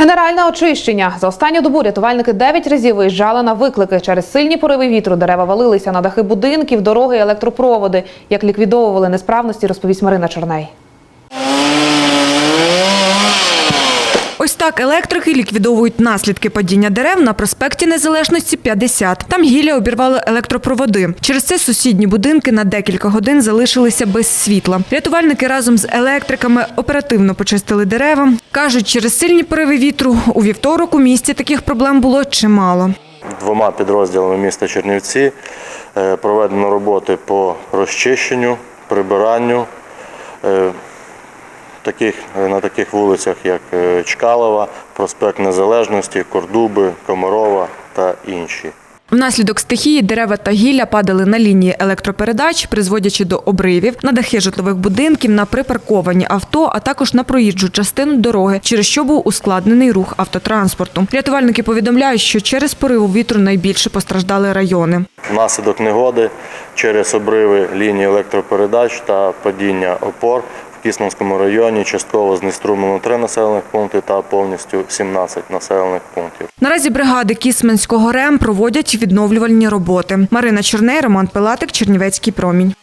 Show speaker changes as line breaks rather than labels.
Генеральне очищення за останню добу рятувальники 9 разів виїжджали на виклики. Через сильні пориви вітру дерева валилися на дахи будинків, дороги, електропроводи. Як ліквідовували несправності, розповість Марина Чорней.
Так електрики ліквідовують наслідки падіння дерев на проспекті Незалежності 50. Там гілля обірвали електропроводи. Через це сусідні будинки на декілька годин залишилися без світла. Рятувальники разом з електриками оперативно почистили дерева. Кажуть, через сильні пориви вітру у вівторок у місті таких проблем було чимало.
Двома підрозділами міста Чернівці е, проведено роботи по розчищенню, прибиранню е, таких, е, на таких вулицях, як е, Чкалова, проспект Незалежності, Кордуби, Комарова та інші.
Внаслідок стихії дерева та гілля падали на лінії електропередач, призводячи до обривів, на дахи житлових будинків, на припарковані авто, а також на проїжджу частину дороги, через що був ускладнений рух автотранспорту. Рятувальники повідомляють, що через пориву вітру найбільше постраждали райони.
Внаслідок негоди через обриви лінії електропередач та падіння опор Кісненському районі частково знеструмлено 3 населених пункти та повністю 17 населених пунктів.
Наразі бригади Кісменського РЕМ проводять відновлювальні роботи. Марина Черней, Роман Пилатик, Чернівецький промінь.